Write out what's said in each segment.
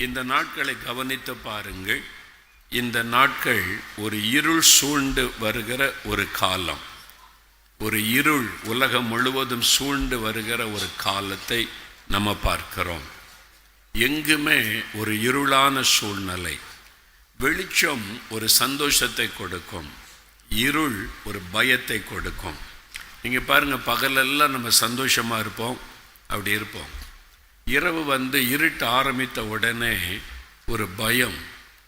இந்த நாட்களை கவனித்து பாருங்கள். இந்த நாட்கள் ஒரு இருள் சூழ்ந்து வருகிற ஒரு காலம். ஒரு இருள் உலகம் முழுவதும் சூழ்ந்து வருகிற ஒரு காலத்தை நம்ம பார்க்கிறோம். எங்குமே ஒரு இருளான சூழ்நிலை. வெளிச்சம் ஒரு சந்தோஷத்தை கொடுக்கும். இருள் ஒரு பயத்தை கொடுக்கும். நீங்கள் பாருங்கள் பகலெல்லாம் நம்ம சந்தோஷமாக இருப்போம். அப்படி இருப்போம். இரவு வந்து இருட்டு ஆரம்பித்த உடனே ஒரு பயம்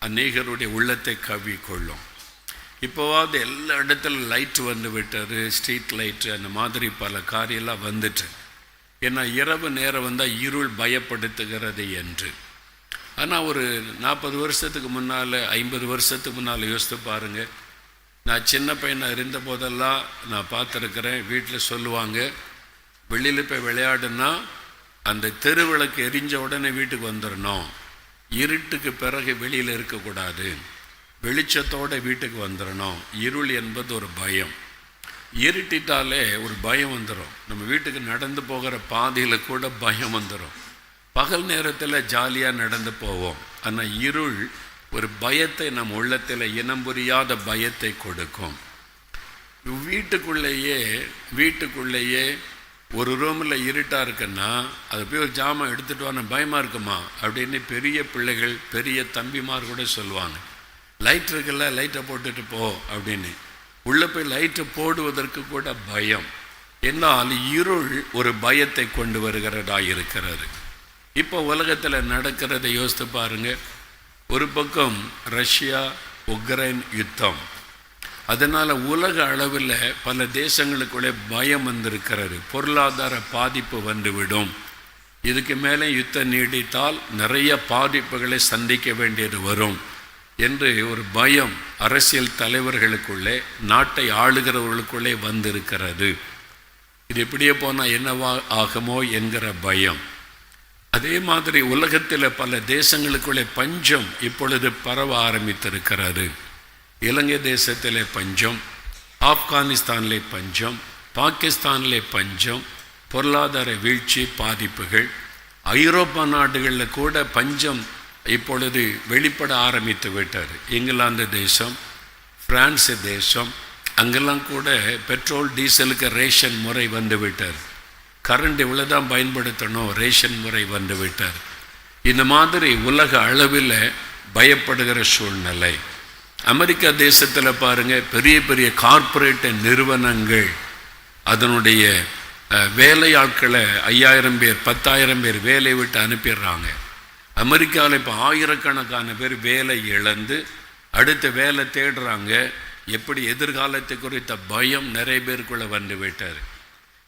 அநேகருடைய உள்ளத்தை கவி கொள்ளும் இப்போவாவது எல்லா இடத்துல லைட் வந்து விட்டது ஸ்ட்ரீட் லைட்டு அந்த மாதிரி பல காரியெல்லாம் வந்துட்டு. ஏன்னா இரவு நேரம் வந்தால் இருள் பயப்படுத்துகிறது என்று. ஆனால் ஒரு நாற்பது வருஷத்துக்கு முன்னால் ஐம்பது வருஷத்துக்கு முன்னால் யோசித்து பாருங்கள் நான் சின்ன பையனாக இருந்த போதெல்லாம் நான் பார்த்துருக்குறேன் வீட்டில் சொல்லுவாங்க வெளியில் போய் விளையாடுனா அந்த தெருவிளக்கு எரிஞ்ச உடனே வீட்டுக்கு வந்துடணும். இருட்டுக்கு பிறகு வெளியில் இருக்கக்கூடாது. வெளிச்சத்தோட வீட்டுக்கு வந்துடணும். இருள் என்பது ஒரு பயம். இருட்டிட்டாலே ஒரு பயம் வந்துடும் நம்ம வீட்டுக்கு நடந்து போகிற பாதையில் கூட பயம் வந்துடும் பகல் நேரத்தில் ஜாலியாக நடந்து போவோம். ஆனால் இருள் ஒரு பயத்தை நம் உள்ளத்தில் இனம் புரியாத பயத்தை கொடுக்கும். வீட்டுக்குள்ளேயே வீட்டுக்குள்ளேயே ஒரு ரூமில் இருட்டாக இருக்குன்னா அது போய் ஒரு ஜாமான் எடுத்துகிட்டு வான பயமாக இருக்குமா? அப்படின்னு பெரிய பிள்ளைகள் பெரிய தம்பிமார் கூட சொல்லுவாங்க. லைட் இருக்குல்ல லைட்டை போட்டுட்டு போ அப்படின்னு. உள்ளே போய் லைட்டை போடுவதற்கு கூட பயம். என்னால் இருள் ஒரு பயத்தை கொண்டு வருகிறதா இருக்கிறது. இப்போ உலகத்தில் நடக்கிறதை யோசித்து பாருங்கள் ஒரு பக்கம் ரஷ்யா உக்ரைன் யுத்தம். அதனால் உலக அளவில் பல தேசங்களுக்குள்ளே பயம் வந்திருக்கிறது. பொருளாதார பாதிப்பு வந்துவிடும். இதுக்கு மேலே யுத்தம் நீடித்தால் நிறைய பாதிப்புகளை சந்திக்க வேண்டியது வரும் என்று ஒரு பயம் அரசியல் தலைவர்களுக்குள்ளே நாட்டை ஆளுகிறவர்களுக்குள்ளே வந்திருக்கிறது. இது இப்படியே போனால் என்னவா ஆகுமோ என்கிற பயம். அதே மாதிரி உலகத்தில் பல தேசங்களுக்குள்ளே பஞ்சம் இப்பொழுது பரவ ஆரம்பித்திருக்கிறது. இலங்கை தேசத்திலே பஞ்சம் ஆப்கானிஸ்தானிலே பஞ்சம் பாகிஸ்தானிலே பஞ்சம் பொருளாதார வீழ்ச்சி பாதிப்புகள் ஐரோப்பா நாடுகளில் கூட பஞ்சம் இப்பொழுது வெளிப்பட ஆரம்பித்து விட்டார் இங்கிலாந்து தேசம் பிரான்ஸ் தேசம் அங்கெல்லாம் கூட பெட்ரோல் டீசலுக்கு ரேஷன் முறை வந்து விட்டார் கரண்ட் இவ்வளோ தான் பயன்படுத்தணும் ரேஷன் முறை வந்து விட்டார் இந்த மாதிரி உலக அளவில் பயப்படுகிற சூழ்நிலை. அமெரிக்கா தேசத்தில் பாருங்கள் பெரிய பெரிய கார்ப்பரேட் நிறுவனங்கள் அதனுடைய வேலையாட்களை ஐயாயிரம் பேர் பத்தாயிரம் பேர் வேலை விட்டு அனுப்பிடுறாங்க. அமெரிக்காவில் இப்போ ஆயிரக்கணக்கான பேர் வேலை இழந்து அடுத்த வேலை தேடுறாங்க. எப்படி எதிர்காலத்தை குறித்த பயம் நிறைய பேருக்குள்ளே வந்து விட்டார்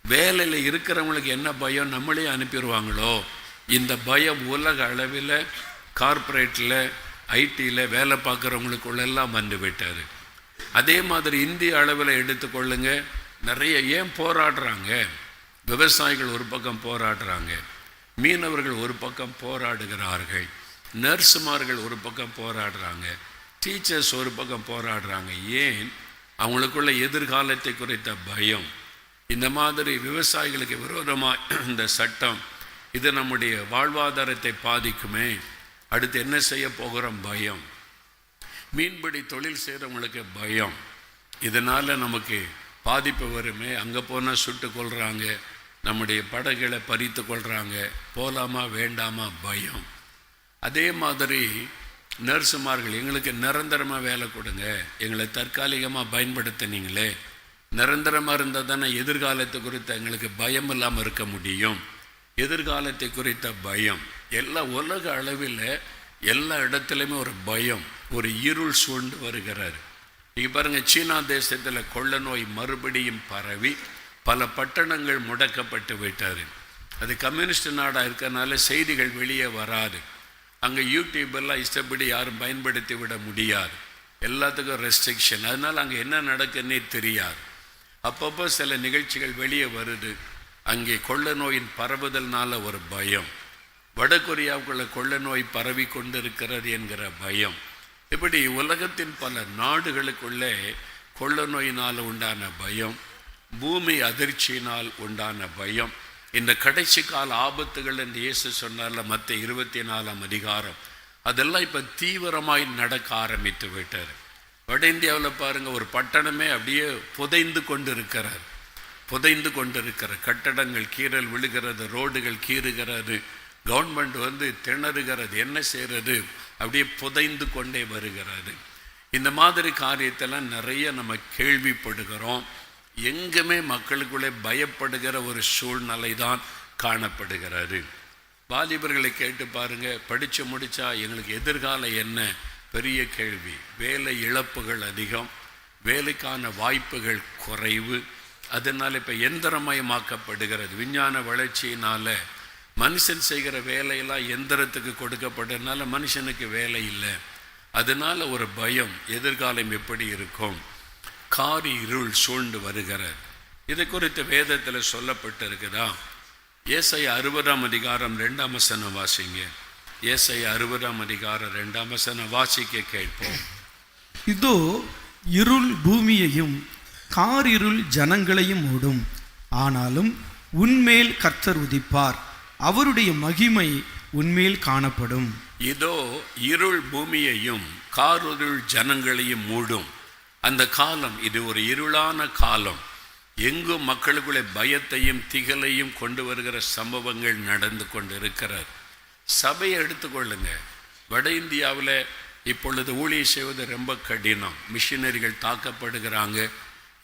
வேலையில் இருக்கிறவங்களுக்கு என்ன பயம்? நம்மளே அனுப்பிடுவாங்களோ? இந்த பயம் உலக அளவில் கார்ப்பரேட்டில் ஐடியில் வேலை பார்க்குறவங்களுக்குள்ளெல்லாம் வந்து விட்டார். அதே மாதிரி இந்திய அளவில் எடுத்துக்கொள்ளுங்க நிறைய ஏன் போராடுறாங்க? விவசாயிகள் ஒரு பக்கம் போராடுறாங்க. மீனவர்கள் ஒரு பக்கம் போராடுகிறார்கள். நர்ஸுமார்கள் ஒரு பக்கம் போராடுறாங்க. டீச்சர்ஸ் ஒரு பக்கம் போராடுறாங்க. ஏன்? அவங்களுக்குள்ள எதிர்காலத்தை குறித்த பயம். இந்த மாதிரி விவசாயிகளுக்கு விரோதமாக இந்த சட்டம் இது நம்முடைய வாழ்வாதாரத்தை பாதிக்குமே. அடுத்து என்ன செய்ய போகிறோம்? பயம். மீன்பிடி தொழில் செய்கிறவங்களுக்கு பயம். இதனால் நமக்கு பாதிப்பு வருமே. அங்கே போனால் சுட்டு கொள்கிறாங்க நம்முடைய படகுகளை பறித்து கொள்கிறாங்க போகலாமா வேண்டாமா? பயம். அதே மாதிரி நர்ஸுமார்கள் எங்களுக்கு நிரந்தரமாக வேலை கொடுங்க. எங்களை தற்காலிகமாக பயன்படுத்தினீங்களே. நிரந்தரமாக இருந்தால் தானே எதிர்காலத்தை குறித்த எங்களுக்கு பயம் இல்லாமல் இருக்க முடியும். எதிர்காலத்தை குறித்த பயம். எல்லா உலக அளவில் எல்லா இடத்துலையுமே ஒரு பயம். ஒரு இருள் சூழ்ந்து வருகிறார். நீங்கள் பாருங்கள் சீனா தேசத்தில் கொள்ள நோய் மறுபடியும் பரவி பல பட்டணங்கள் முடக்கப்பட்டு விட்டார். அது கம்யூனிஸ்ட் நாடாக இருக்கிறனால செய்திகள் வெளியே வராது. அங்கே யூடியூபெல்லாம் இஷ்டப்படி யாரும் பயன்படுத்தி விட முடியாது. எல்லாத்துக்கும் ரெஸ்ட்ரிக்ஷன் அதனால் அங்கே என்ன நடக்குன்னே தெரியாது. அப்பப்போ சில நிகழ்ச்சிகள் வெளியே வருது. அங்கே கொள்ள நோயின் பரவுதல்னால ஒரு பயம். வடகொரியாவுக்குள்ள கொள்ள நோய் பரவி கொண்டிருக்கிறது என்கிற பயம். இப்படி உலகத்தின் பல நாடுகளுக்குள்ளே கொள்ள நோயினால் உண்டான பயம் பூமி அதிர்ச்சியினால் உண்டான பயம். இந்த கடைசி கால ஆபத்துகள் என்று இயேசு சொன்னார்ல மற்ற இருபத்தி நாலாம் அதிகாரம். அதெல்லாம் இப்போ தீவிரமாய் நடக்க ஆரம்பித்து விட்டார் வட இந்தியாவில் பாருங்கள் ஒரு பட்டணமே அப்படியே புதைந்து கொண்டு இருக்கிறார் புதைந்து கொண்டிருக்கிற கட்டடங்கள் கீறல் விழுகிறது ரோடுகள் கீறுகிறது கவர்மெண்ட் வந்து திணறுகிறது என்ன செய்கிறது? அப்படியே புதைந்து கொண்டே வருகிறது. இந்த மாதிரி காரியத்தெல்லாம் நிறைய நம்ம கேள்விப்படுகிறோம். எங்குமே மக்களுக்குள்ளே பயப்படுகிற ஒரு சூழ்நிலை தான் காணப்படுகிறது. வாலிபர்களை கேட்டு பாருங்கள் படித்து முடித்தா எங்களுக்கு எதிர்காலம் என்ன? பெரிய கேள்வி. வேலை இழப்புகள் அதிகம். வேலைக்கான வாய்ப்புகள் குறைவு. அதனால் இப்போ எந்திரமயமாக்கப்படுகிறது. விஞ்ஞான வளர்ச்சியினால் மனுஷன் செய்கிற வேலையெல்லாம் எந்திரத்துக்கு கொடுக்கப்படுறதுனால மனுஷனுக்கு வேலை இல்லை. அதனால் ஒரு பயம் எதிர்காலம் எப்படி இருக்கும்? காரி இருள் சூழ்ந்து வருகிறது. இது குறித்து வேதத்தில் சொல்லப்பட்டிருக்குதா? ஏசை அறுபதாம் அதிகாரம் ரெண்டாம் வசனம் வாசிங்க. ஏசை அறுபதாம் அதிகாரம் ரெண்டாம் வசனம் வாசிக்க கேட்போம். இதோ இருள் பூமியையும் காரிருள் ஜனங்களையும் மூடும். ஆனாலும் உன்மேல் கர்த்தர் உதிப்பார். அவருடைய மகிமை உன்மேல் காணப்படும். இதோ இருள் பூமியையும் காரொருள் ஜனங்களையும் மூடும். அந்த காலம் இது ஒரு இருளான காலம். எங்கும் மக்களுக்குள்ளே பயத்தையும் திகலையும் கொண்டு வருகிற சம்பவங்கள் நடந்து கொண்டு இருக்கிறார் சபையை எடுத்துக்கொள்ளுங்க. வட இந்தியாவில் இப்பொழுது ஊழிய செய்வது ரொம்ப கடினம். மிஷினரிகள் தாக்கப்படுகிறாங்க.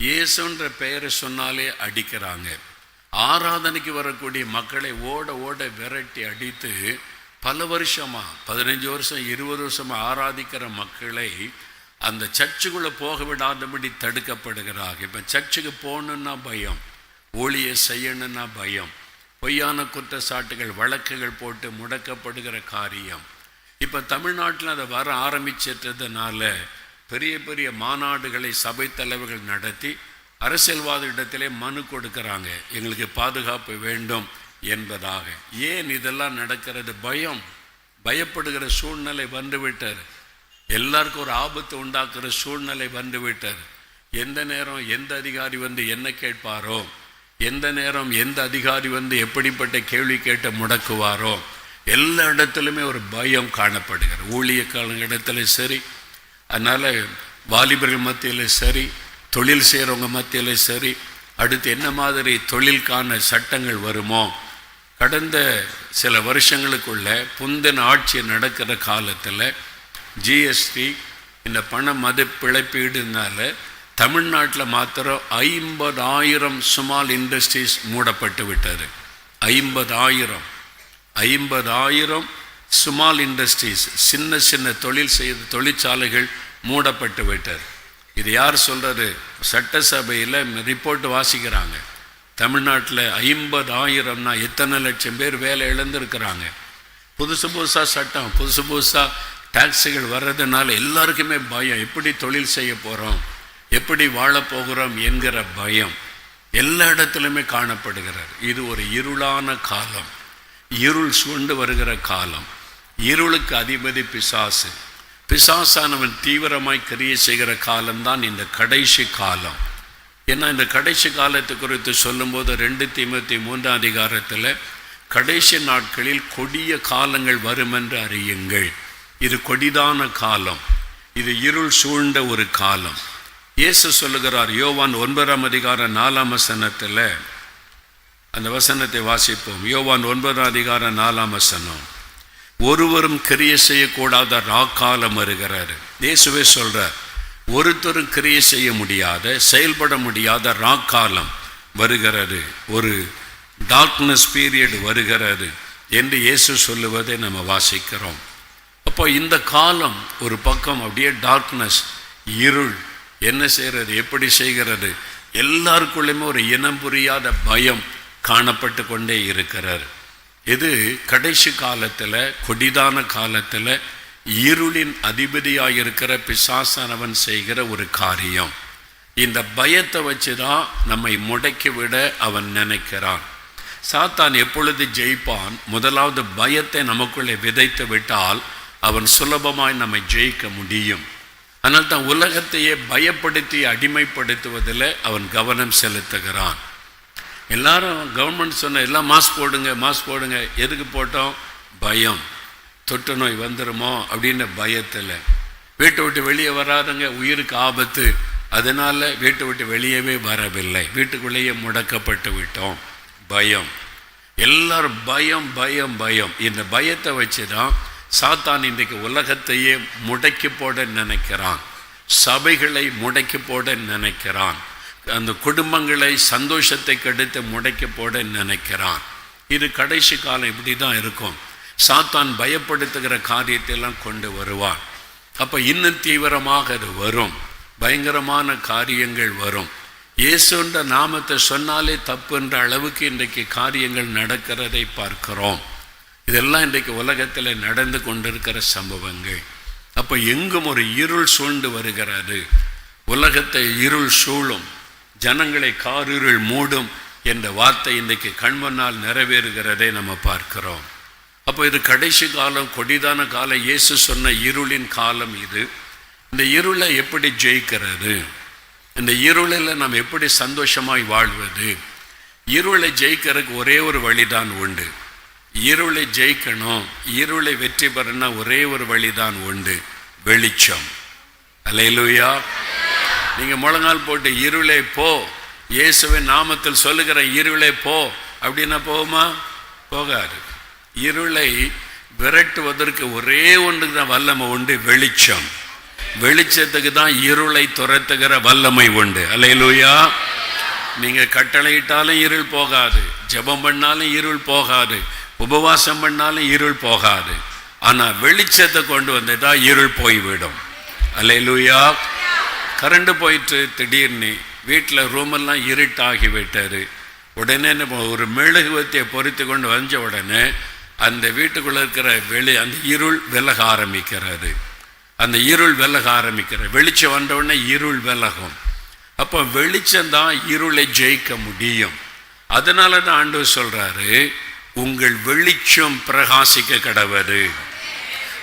இயேசுன்ற பெயரை சொன்னாலே அடிக்கிறாங்க. ஆராதனைக்கு வரக்கூடிய மக்களை ஓட ஓட விரட்டி அடித்து பல வருஷமாக பதினஞ்சு வருஷம் இருபது வருஷமாக ஆராதிக்கிற மக்களை அந்த சர்ச்சுக்குள்ளே போக விடாதபடி தடுக்கப்படுகிறாங்க. இப்போ சர்ச்சுக்கு போகணுன்னா பயம் ஒளியை செய்யணுன்னா பயம் பொய்யான குற்றச்சாட்டுகள் வழக்குகள் போட்டு முடக்கப்படுகிற காரியம். இப்போ தமிழ்நாட்டில் அதை வர ஆரம்பிச்சிட்டதுனால பெரிய பெரிய மாநாடுகளை சபை தலைவர்கள் நடத்தி அரசியல்வாத இடத்திலே மனு கொடுக்கறாங்க. எங்களுக்கு பாதுகாப்பு வேண்டும் என்பதாக. ஏன் இதெல்லாம் நடக்கிறது? பயம். பயப்படுகிற சூழ்நிலை வந்துவிட்டார் எல்லாருக்கும் ஒரு ஆபத்து உண்டாக்குற சூழ்நிலை வந்துவிட்டார் எந்த நேரம் எந்த அதிகாரி வந்து என்ன கேட்பாரோ எந்த நேரம் எந்த அதிகாரி வந்து எப்படிப்பட்ட கேள்வி கேட்டு முடக்குவாரோ எல்லா இடத்துலையுமே ஒரு பயம் காணப்படுகிறது. ஊழியக்காரங்க இடத்துல சரி அதனால் வாலிபர்கள் மத்தியில் சரி தொழில் செய்கிறவங்க மத்தியில் சரி அடுத்து என்ன மாதிரி தொழிலுக்கான சட்டங்கள் வருமோ? கடந்த சில வருஷங்களுக்குள்ள புந்தன் ஆட்சி நடக்கிற காலத்தில் ஜிஎஸ்டி இந்த பண மத பிழைப்பீடுனால தமிழ்நாட்டில் மாத்திரம் ஐம்பதாயிரம் சுமால் இண்டஸ்ட்ரீஸ் மூடப்பட்டு விட்டது. ஐம்பதாயிரம். ஐம்பதாயிரம் ஸ்மால் இண்டஸ்ட்ரீஸ். சின்ன சின்ன தொழில் செய்த தொழிற்சாலைகள் மூடப்பட்டு விட்டார். இது யார் சொல்கிறது சட்டசபையில் ரிப்போர்ட் வாசிக்கிறாங்க. தமிழ்நாட்டில் ஐம்பதாயிரம்னா எத்தனை லட்சம் பேர் வேலை இழந்திருக்கிறாங்க. புதுசு புதுசாக சட்டம் புதுசு புதுசாக டாக்ஸுகள் வர்றதுனால எல்லாருக்குமே பயம். எப்படி தொழில் செய்ய போகிறோம் எப்படி வாழப்போகிறோம் என்கிற பயம் எல்லா இடத்துலையுமே காணப்படுகிறார் இது ஒரு இருளான காலம். இருள் சுண்டு வருகிற காலம். இருளுக்கு அதிபதி பிசாசு. பிசாசானவன் தீவிரமாய் கிரியை செய்கிற காலம்தான் இந்த கடைசி காலம். ஏன்னா இந்த கடைசி காலத்தை குறித்து சொல்லும்போது ரெண்டு தீமத்தி மூன்றாம் அதிகாரத்தில் கடைசி நாட்களில் கொடிய காலங்கள் வரும் என்று அறியுங்கள். இது கொடிதான காலம். இது இருள் சூழ்ந்த ஒரு காலம். இயேசு சொல்லுகிறார் யோவான் ஒன்பதாம் அதிகாரம் நாலாம் வசனத்தில் அந்த வசனத்தை வாசிப்போம். யோவான் ஒன்பதாம் அதிகாரம் நாலாம் வசனம். ஒருவரும் கிரியை செய்யக்கூடாத ராக்காலம் வருகிறாரு. இயேசுவே சொல்கிறார் ஒருத்தரும் கிரியை செய்ய முடியாத செயல்பட முடியாத ராக்காலம் வருகிறது. ஒரு டார்க்னஸ் பீரியட் வருகிறது என்று இயேசு சொல்லுவதை நம்ம வாசிக்கிறோம். அப்போ இந்த காலம் ஒரு பக்கம் அப்படியே டார்க்னஸ் இருள் என்ன செய்கிறது எப்படி செய்கிறது? எல்லாருக்குள்ளேயுமே ஒரு இனம் புரியாத பயம் காணப்பட்டு கொண்டே இருக்கிறார் இது கடைசி காலத்தில் கொடிதான காலத்தில் இருளின் அதிபதியாக இருக்கிற பிசாசனவன் செய்கிற ஒரு காரியம். இந்த பயத்தை வச்சு தான் நம்மை முடக்கி விட அவன் நினைக்கிறான். சாத்தான் எப்பொழுது ஜெயிப்பான் முதலாவது பயத்தை நமக்குள்ளே விதைத்து விட்டால் அவன் சுலபமாய் நம்மை ஜெயிக்க முடியும். ஆனால் தான் உலகத்தையே பயப்படுத்தி அடிமைப்படுத்துவதில் அவன் கவனம் செலுத்துகிறான். எல்லாரும் கவர்மெண்ட் சொன்ன எல்லாம் மாஸ்க் போடுங்க மாஸ்க் போடுங்க. எதுக்கு போட்டோம்? பயம். தொற்று நோய் வந்துடுமோ அப்படின்ற பயத்தில். வீட்டை விட்டு வெளியே வராதங்க உயிருக்கு ஆபத்து. அதனால் வீட்டை விட்டு வெளியவே வரவில்லை. வீட்டுக்குள்ளேயே முடக்கப்பட்டு விட்டோம். பயம். எல்லாரும் பயம் பயம் பயம். இந்த பயத்தை வச்சு தான் சாத்தான் இன்றைக்கு உலகத்தையே முடக்கி போட நினைக்கிறான். சபைகளை முடக்கி போட நினைக்கிறான். அந்த குடும்பங்களை சந்தோஷத்தை கெடுத்து முடைக்க போட நினைக்கிறான் இது கடைசி காலம் இப்படி தான் இருக்கும். சாத்தான் பயப்படுத்துகிற காரியத்தையெல்லாம் கொண்டு வருவான். அப்போ இன்னும் தீவிரமாக அது வரும். பயங்கரமான காரியங்கள் வரும். இயேசுன்ற நாமத்தை சொன்னாலே தப்புன்ற அளவுக்கு இன்றைக்கு காரியங்கள் நடக்கிறதை பார்க்கிறோம். இதெல்லாம் இன்றைக்கு உலகத்தில் நடந்து கொண்டிருக்கிற சம்பவங்கள். அப்போ எங்கும் ஒரு இருள் சூழ்ந்து வருகிறது. உலகத்தை இருள் சூழும். ஜனங்களை காரிருள் மூடும் என்ற வார்த்தை இன்றைக்கு கண்மண்ணால் நிறைவேறுகிறதை நம்ம பார்க்கிறோம். அப்போ இது கடைசி காலம் கொடிதான காலம் இயேசு சொன்ன இருளின் காலம் இது. இந்த இருளை எப்படி ஜெயிக்கிறது? இந்த இருளில் நாம் எப்படி சந்தோஷமாய் வாழ்வது? இருளை ஜெயிக்கிறதுக்கு ஒரே ஒரு வழிதான் உண்டு. இருளை ஜெயிக்கணும் இருளை வெற்றி பெறணும்னா ஒரே ஒரு வழிதான் உண்டு. வெளிச்சம். அலையிலுயா நீங்கள் முழங்கால் போட்டு இருளை போ. இயேசுவின் நாமத்தில் சொல்லுகிற இருளை போ. அப்படின்னா போகுமா? போகாது. இருளை விரட்டுவதற்கு ஒரே ஒன்றுக்கு தான் வல்லமை உண்டு வெளிச்சம். வெளிச்சத்துக்கு தான் இருளை துரத்துகிற வல்லமை உண்டு. அலையலூயா நீங்கள் கட்டளையிட்டாலும் இருள் போகாது. ஜெபம் பண்ணாலும் இருள் போகாது. உபவாசம் பண்ணாலும் இருள் போகாது. ஆனால் வெளிச்சத்தை கொண்டு வந்ததா இருள் போய்விடும். அலையலூயா கரண்ட்டு போயிட்டு திடீர்னு வீட்டில் ரூமெல்லாம் இருட்டாகி விட்டாரு உடனே நம்ம ஒரு மெழுகுவத்தியை பொறுத்து கொண்டு வந்த உடனே அந்த வீட்டுக்குள்ளே இருக்கிற வெளி அந்த இருள் விலக ஆரம்பிக்கிறாரு அந்த இருள் விலக ஆரம்பிக்கிற வெளிச்சம் வந்தவுடனே இருள் விலகும். அப்போ வெளிச்சம்தான் இருளை ஜெயிக்க முடியும். அதனால தான் ஆண்டவர் சொல்கிறாரு உங்கள் வெளிச்சம் பிரகாசிக்க கடவுது.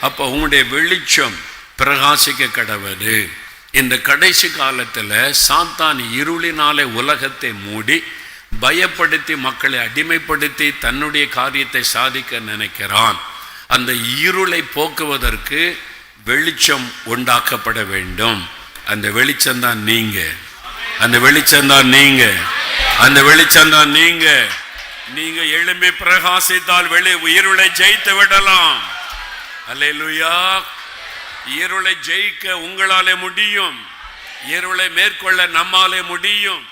அப்போ உங்களுடைய வெளிச்சம் பிரகாசிக்க கடவுது. இந்த கடைசி காலத்தில் சாத்தான் இருளினாலே உலகத்தை மூடி பயப்படுத்தி மக்களை அடிமைப்படுத்தி தன்னுடைய காரியத்தை சாதிக்க நினைக்கிறான். அந்த இருளை போக்குவதற்கு வெளிச்சம் உண்டாக்கப்பட வேண்டும். அந்த வெளிச்சம்தான் நீங்க. அந்த வெளிச்சம்தான் நீங்க. அந்த வெளிச்சம்தான் நீங்க. நீங்க எழும்பி பிரகாசித்தால் வெளி உயிருளை ஜெயித்து விடலாம். அல்லேலூயா. இருளை ஜெயிக்க உங்களாலே முடியும். இருளை மேற்கொள்ள நம்மாலே முடியும்.